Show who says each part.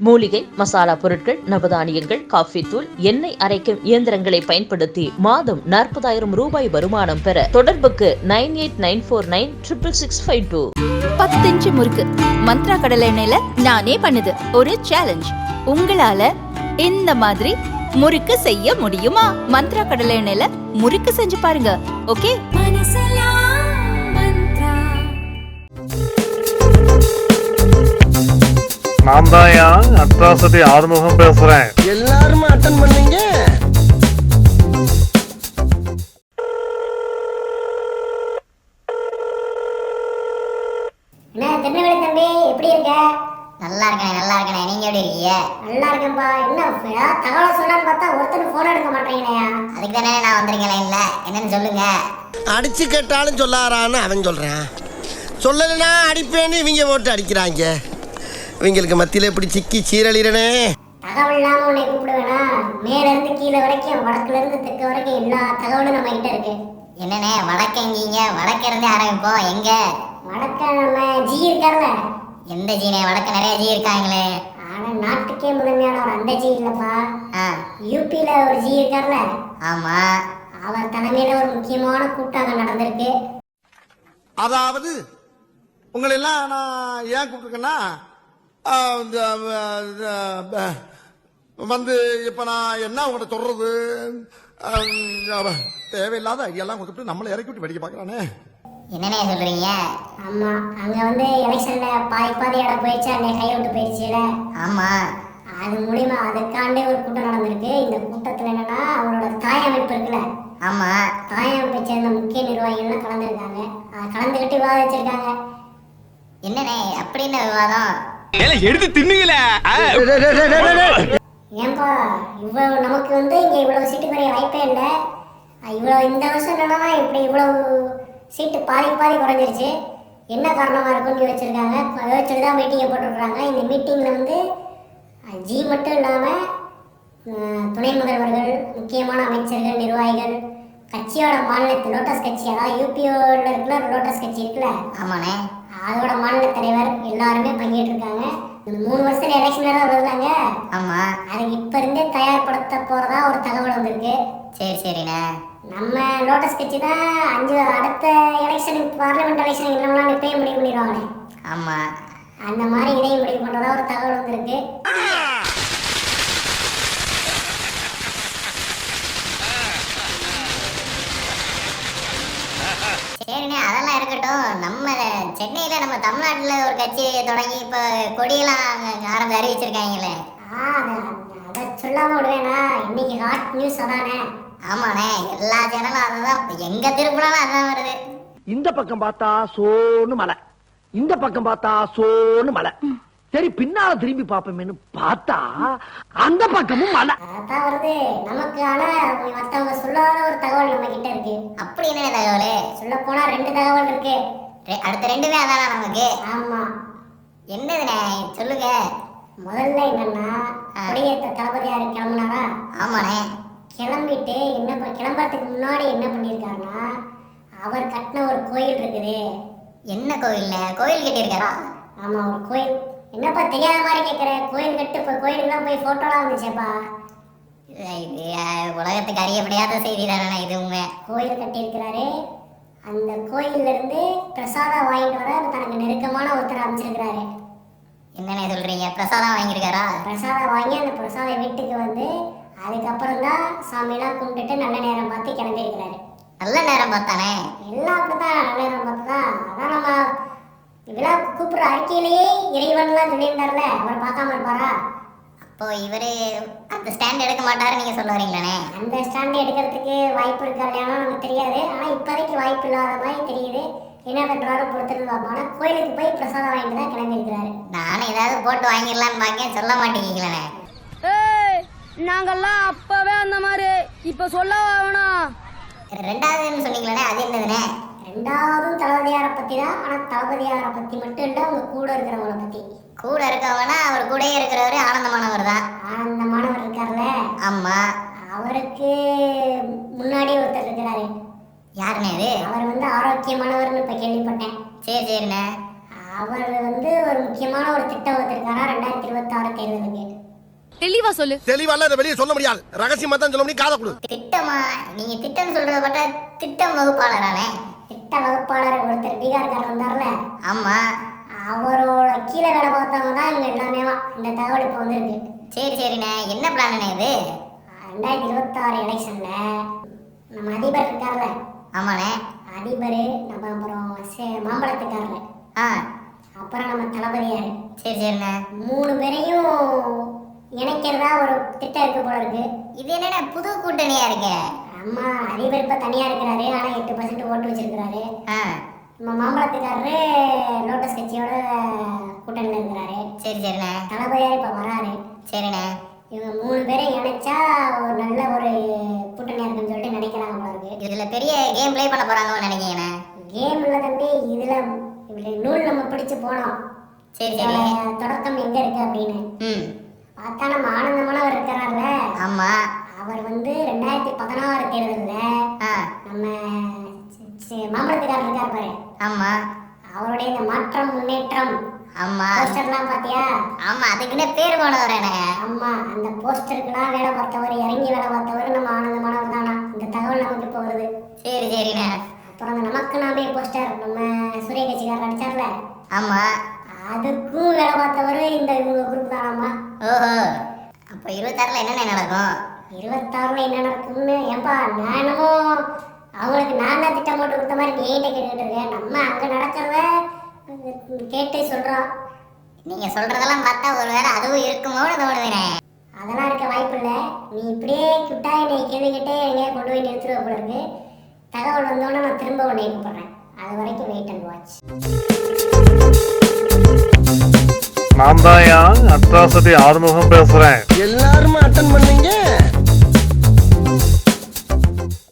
Speaker 1: மூலிகை மசாலா பொருட்கள் நவதானியங்கள் காஃபி தூள் எண்ணெய் அரைக்கும் இயந்திரங்களை பயன்படுத்தி மாதம் நாற்பதாயிரம் ரூபாய் வருமானம் பெற தொடர்புக்கு nine eight nine four nine triple six five two.
Speaker 2: பத்து இன்ச்சு முறுக்கு மந்த்ரா கடலை எண்ணெயில நானே பண்ணுது. ஒரு சேலஞ்ச் உங்களால இந்த மாதிரி முறுக்கு செய்ய முடியுமா? மந்த்ரா கடலை எண்ணெயில முறுக்கு செஞ்சு பாருங்க. ஓகே
Speaker 3: நான் தான் அட்ராசிட்டி ஆறுமுகம் பேசுறேன்.
Speaker 4: எல்லாருமே அட்டன் பண்ணீங்க?
Speaker 5: என்ன திருநெல்வேலி தம்பி எப்படி இருக்க?
Speaker 6: நல்லா இருக்கேன் நல்லா இருக்கேன். நீங்க எப்படி இருக்கீங்க?
Speaker 5: நல்லா இருக்கேன்பா என்ன ஏதாவது தகவல் சொல்லலாம்னு பார்த்தா ஒருத்தர் ஃபோன் எடுக்க மாட்டேங்கிறேயா?
Speaker 6: அதுக்கு தானே நான் வந்திருக்கேன் லைன்ல என்னன்னு சொல்லுங்க.
Speaker 4: அடிச்சு கேட்டாலும் சொல்லாரான்னு அவன் சொல்றான். சொல்லலைன்னா அடிப்பேன்னு இவங்க போட்டு அடிக்கிறாங்க. இவங்களுக்கு மத்தியில இப்படி சிக்கி சீரழிறனே?
Speaker 5: தகவல் இல்லாம உன்னை கூப்பிடுவேனா? மேல இருந்து கீழே வரைக்கும் வடக்குல இருந்து தெற்கு வரைக்கும் எல்லா தகவலும் நம்ம கிட்ட இருக்கு.
Speaker 6: என்னண்ணே வடக்கெங்கீங்க வடக்க இருந்தே ஆரம்பிப்போம் எங்க?
Speaker 5: வடக்க நம்ம ஜி இருக்கார்ல.
Speaker 6: எந்த ஜீனே? வடக்க நிறைய ஜி இருக்காங்களே.
Speaker 5: ஆனா நாட்டுக்கே முதன்மையான ஒரு அந்த ஜி இல்லப்பா. யூபியில ஒரு ஜி இருக்கார்ல.
Speaker 6: ஆமா.
Speaker 5: அவர் தலைமையில ஒரு முக்கியமான கூட்டம் அங்க நடந்திருக்கு.
Speaker 4: அதாவது உங்களை எல்லாம் நான் ஏன் கூப்பிட்டுருக்கேன்னா வந்து இப்போ நான் என்ன உங்கள்கிட்ட சொல்றது? தேவையில்லாத ஐடியாலாம் கொடுத்துட்டு நம்மளை இறக்கி விட்டு வெடிக்க பார்க்குறானே.
Speaker 6: என்னண்ணே சொல்றீங்க?
Speaker 5: ஆமா அங்க வந்து எலெக்ஷன்ல பாதி பாதி இடம் போயிடுச்சு அங்க கை விட்டு போயிடுச்சுல.
Speaker 6: ஆமா.
Speaker 5: அது மூலியமா அதுக்காண்டே ஒரு கூட்டம் நடந்திருக்கு. இந்த கூட்டத்துல என்னன்னா அவங்களோட தாய் அமைப்பு இருக்குல்ல.
Speaker 6: ஆமா.
Speaker 5: தாய் அமைப்பை சேர்ந்த முக்கிய நிர்வாகிகள்லாம் கலந்துருக்காங்க. அது கலந்துக்கிட்டு விவாதிச்சிருக்காங்க.
Speaker 6: என்னண்ணே அப்படின்னு விவாதம்?
Speaker 7: எடுத்து தின்னுங்களே.
Speaker 5: ஏன்பா இவ்வளவு நமக்கு வந்து இங்க இவ்வளவு சீட்டு குறைய வாய்ப்பே இல்லை. இவ்வளவு இந்த வருஷம் என்னன்னா இப்படி இவ்வளவு சீட்டு பாதி பாதி குறைஞ்சிருச்சு. என்ன காரணமா இருக்கும்னு யோசிச்சிருக்காங்க யோசிச்சுட்டு தான் மீட்டிங்கை போட்டிருக்காங்க இந்த மீட்டிங்ல வந்து ஜி மட்டும் இல்லாம அஹ், துணை முதல்வர்கள் முக்கியமான அமைச்சர்கள் நிர்வாகிகள் கட்சியோட மாநிலத்து லோட்டஸ் கட்சி அதாவது யூபியோட இருக்கிற லோட்டஸ் கட்சி இருக்குல்ல?
Speaker 6: ஆமாண்ணே.
Speaker 5: அதோட மாநில தலைவர் எல்லாருமே பங்கேற்றிருக்காங்க. இந்த மூணு வருஷத்துல எலெக்ஷன் வேற வருதாங்க.
Speaker 6: ஆமா.
Speaker 5: அதுக்கு இப்ப இருந்தே தயார்படுத்த போறதா ஒரு தகவல் வந்திருக்கு.
Speaker 6: சரி சரிண்ணே
Speaker 5: நம்ம லோட்டஸ் கட்சி தான் அஞ்சு அடுத்த எலெக்ஷனுக்கு பார்லிமெண்ட் எலெக்ஷன் இல்லைனா இப்பயே முடிவு பண்ணிடுவாங்களே
Speaker 6: ஆமா.
Speaker 5: அந்த மாதிரி இதையும் முடிவு பண்றதா ஒரு தகவல் வந்திருக்கு.
Speaker 6: சரிண்ணே அதெல்லாம் இருக்கட்டும். நம்ம சென்னையில நம்ம தமிழ்நாட்டுல ஒரு கட்சி தொடங்கி இப்ப கொடியெல்லாம் அங்க ஆரம்பி அறிவிச்சிருக்காங்களே.
Speaker 5: ஆ அதை சொல்லாம விடுவேனா? இன்னைக்கு ஹாட் நியூஸ் அதானே?
Speaker 6: ஆமாண்ணே எல்லா சேனலும் அதுதான். எங்க திருப்பினாலும் அதுதான் வருது.
Speaker 8: இந்த பக்கம் பார்த்தா சோன்னு மலை இந்த பக்கம் பார்த்தா சோன்னு மலை சரி பின்னால திரும்பி பாப்போமேன்னு பார்த்தா அந்த பக்கமும் மலை
Speaker 5: அதான் வருது. நமக்கு ஆனா மத்தவங்க சொல்லாத ஒரு தகவல் நம்ம கிட்ட இருக்கு.
Speaker 6: அப்படி என்ன தகவல்?
Speaker 5: சொல்ல போனா ரெண்டு தகவல் இருக்கு.
Speaker 6: அடுத்த ரெண்டுமே அதானா நமக்கு?
Speaker 5: ஆமா.
Speaker 6: என்னதுண்ணே சொல்லுங்க.
Speaker 5: முதல்ல என்னன்னா கொடியேற்ற தளபதியார் கிளம்புனாரா?
Speaker 6: ஆமாண்ணே.
Speaker 5: கிளம்பிட்டு என்ன கிளம்புறதுக்கு முன்னாடி என்ன பண்ணியிருக்காருன்னா அவர் கட்டின ஒரு கோயில் இருக்குது.
Speaker 6: என்ன கோயில்ண்ணே கோயில் கட்டியிருக்காரா?
Speaker 5: ஆமா ஒரு கோயில். என்னப்பா தெரியாத மாதிரி கேட்குற கோயில் கட்டு இப்போ கோயிலுக்குலாம் போய் ஃபோட்டோலாம் வந்துச்சேப்பா.
Speaker 6: உலகத்துக்கு அறியப்படியாத செய்தி தானே இது உண்மை.
Speaker 5: கோயில் கட்டியிருக்கிறாரு. அந்த கோயில்ல இருந்து பிரசாதம் வாங்கிட்டு வர தனக்கு நெருக்கமான ஒருத்தர் அமைச்சிருக்கிறாரு
Speaker 6: என்னண்ணே சொல்றீங்க? பிரசாதம் வாங்கியிருக்காரா?
Speaker 5: பிரசாதம் வாங்கி அந்த பிரசாதம் வீட்டுக்கு வந்து அதுக்கப்புறம் தான் சாமியெல்லாம் கும்பிட்டுட்டு நல்ல நேரம் பார்த்து கிளம்பியிருக்கிறாரு.
Speaker 6: நல்ல நேரம் பார்த்தானே?
Speaker 5: எல்லாம் அப்படிதான் நல்ல நேரம் பார்த்து தான் அதான் நம்ம விழா கூப்பிடுற அறிக்கையிலேயே இறைவன்லாம் சொல்லியிருந்தார்ல. அவர் பார்க்காம இருப்பாரா?
Speaker 6: அப்போ இவரு அந்த ஸ்டாண்ட் எடுக்க மாட்டாரு நீங்க சொல்ல வரீங்களாண்ணே?
Speaker 5: அந்த ஸ்டாண்ட் எடுக்கிறதுக்கு வாய்ப்பு இருக்கா இல்லையானோ நமக்கு தெரியாது. ஆனால் இப்போதைக்கு வாய்ப்பு இல்லாத மாதிரி தெரியுது. என்ன பண்ணுறாரு பொறுத்துட்டு பார்ப்போம். ஆனால் கோயிலுக்கு போய் பிரசாதம் வாங்கிட்டு தான் கிளம்பியிருக்கிறாரு.
Speaker 6: நானும் ஏதாவது போட்டு வாங்கிடலான்னு பார்க்க சொல்ல மாட்டேங்கிறீங்களே
Speaker 9: ஏய் நாங்கெல்லாம் அப்பவே அந்த மாதிரி. இப்ப சொல்ல வேணாம்.
Speaker 6: ரெண்டாவதுன்னு சொன்னீங்களே அது என்னதுண்ணே?
Speaker 5: ரெண்டாவதும் தளபதியாரை பற்றி தான் ஆனால் தளபதியாரை பற்றி மட்டும் இல்லை உங்கள் கூட இருக்கிறவங்கள பற்றி
Speaker 6: கூட இருக்கவனா அவர் கூடயே இருக்கிறவரு ஆனந்தமானவர் தான்.
Speaker 5: ஆனந்தமானவர் இருக்கார்ல?
Speaker 6: ஆமா.
Speaker 5: அவருக்கு முன்னாடி ஒருத்தர் இருக்கிறாரு.
Speaker 6: யாருண்ணே
Speaker 5: அவர் வந்து ஆரோக்கியமானவர்னு இப்போ கேள்விப்பட்டேன்.
Speaker 6: சரி சரிண்ணே.
Speaker 5: அவர் வந்து ஒரு முக்கியமான ஒரு திட்டம் வச்சிருக்காரா ரெண்டாயிரத்தி இருபத்தாறு தேர்தலுக்கு? இருக்கு
Speaker 9: தெளிவா சொல்லு.
Speaker 4: தெளிவால இதை வெளியே சொல்ல முடியாது. ரகசியமா தான் சொல்ல முடியும் காதை கொடு.
Speaker 6: திட்டமா நீங்க திட்டம் சொல்றத பார்த்தா திட்டம் வகுப்பாளரானே.
Speaker 5: திட்ட வகுப்பாளர் ஒருத்தர் பீகார்காரர் வந்தார்ல?
Speaker 6: ஆமா.
Speaker 5: அவரோட கீழே வேலை பார்த்தவங்க தான் இங்க எல்லாமே இந்த தகவல் இப்போ வந்திருக்கு.
Speaker 6: சரி சரிண்ணே. என்ன பிளான் இது?
Speaker 5: ரெண்டாயிரத்தி இருபத்தாறு எலெக்ஷன்ல நம்ம அதிபர் இருக்கார்ல?
Speaker 6: ஆமாண்ணே.
Speaker 5: அதிபர் நம்ம அப்புறம் மாம்பழத்துக்காரர்.
Speaker 6: ஆ.
Speaker 5: அப்புறம் நம்ம தளபதியார்
Speaker 6: சரி சரிண்ணே.
Speaker 5: மூணு பேரையும் இணைக்கிறதா ஒரு திட்டம் இருக்கு போல இருக்கு.
Speaker 6: இது என்னண்ணே புது கூட்டணியா இருக்கு?
Speaker 5: அம்மா அதிபர் இப்ப தனியா இருக்கிறாரு. ஆனா எட்டு பர்சன்ட் ஓட்டு வச்சிருக்கிறாரு. நம்ம மாம்பழத்துக்காரரு லோட்டஸ் கட்சியோட கூட்டணியில் இருக்கிறாரு
Speaker 6: சரி சரிண்ணே.
Speaker 5: தளபதியார் இப்ப வராரு.
Speaker 6: சரிண்ணே.
Speaker 5: இவங்க மூணு பேரை இணைச்சா ஒரு நல்ல ஒரு கூட்டணியா இருக்குன்னு சொல்லிட்டு நினைக்கிறாங்க போல இருக்கு.
Speaker 6: இதுல பெரிய கேம் ப்ளே பண்ண போறாங்கன்னு நினைக்கிறேண்ணே
Speaker 5: கேம்ல தம்பி இதுல இதுல நூல் நம்ம பிடிச்சு போனோம்.
Speaker 6: சரி சரி.
Speaker 5: தொடக்கம் எங்க இருக்கு அப்படின்னு.
Speaker 6: ம்.
Speaker 5: பார்த்தா நம்ம ஆனந்தமானவர் இருக்கிறார்ல.
Speaker 6: ஆமா.
Speaker 5: அவர் வந்து ரெண்டாயிரத்தி பதினாறு தேர்தல்ல நம்ம மாம்பழத்துக்காரர் இருக்கார் பாரு.
Speaker 6: ஆமா.
Speaker 5: அவருடைய இந்த மாற்றம் முன்னேற்றம்
Speaker 6: ஆமா.
Speaker 5: போஸ்டர்லாம் பாத்தியா?
Speaker 6: ஆமா அதுக்குன்னே பேர் போனவரேண்ணே
Speaker 5: ஆமா அந்த போஸ்டருக்குலாம் வேலை பார்த்தவர் இறங்கி வேலை பார்த்தவர் நம்ம ஆனந்தமானவர் தானா? இந்த தகவல் நமக்கு இப்போ வருது.
Speaker 6: சரி சரிண்ணே.
Speaker 5: அப்புறம் அந்த நமக்கு நாமே போஸ்டர் நம்ம சூரிய கட்சிக்காரர் நடிச்சார்ல?
Speaker 6: ஆமா.
Speaker 5: அதுக்கும் வேலை பார்த்தவர் இந்த இவங்க குரூப் தானாமா
Speaker 6: ஓஹோ. அப்போ இருபத்தாறுல என்னென்ன நடக்கும்?
Speaker 5: இருபத்தாறுல என்ன நடக்கும்னு ஏன்பா நானும் அவங்களுக்கு நான் தான் திட்டம் போட்டு கொடுத்த மாதிரி நீ என்கிட்ட கேட்டுக்கிட்டு இருக்கேன் நம்ம அங்க நடக்கிறத கேட்டு சொல்றோம்
Speaker 6: நீங்க சொல்றதெல்லாம் பார்த்தா ஒருவேளை அதுவும் இருக்குமோன்னு தோணுதுண்ணே
Speaker 5: அதெல்லாம் இருக்க வாய்ப்பு இல்லை. நீ இப்படியே கிட்டா என்னை கேள்வி கேட்டே எங்கேயா கொண்டு போய் நிறுத்துருவ போல இருக்கு. தகவல் வந்தோடனே நான் திரும்ப உன்னை கூப்பிடுறேன் அது வரைக்கும் வெயிட் அண்ட் வாட்ச்
Speaker 3: நான் தான் அட்ராசிட்டி ஆறுமுகம் பேசுறேன்?
Speaker 8: எல்லாருமே அட்டன் பண்ணீங்க?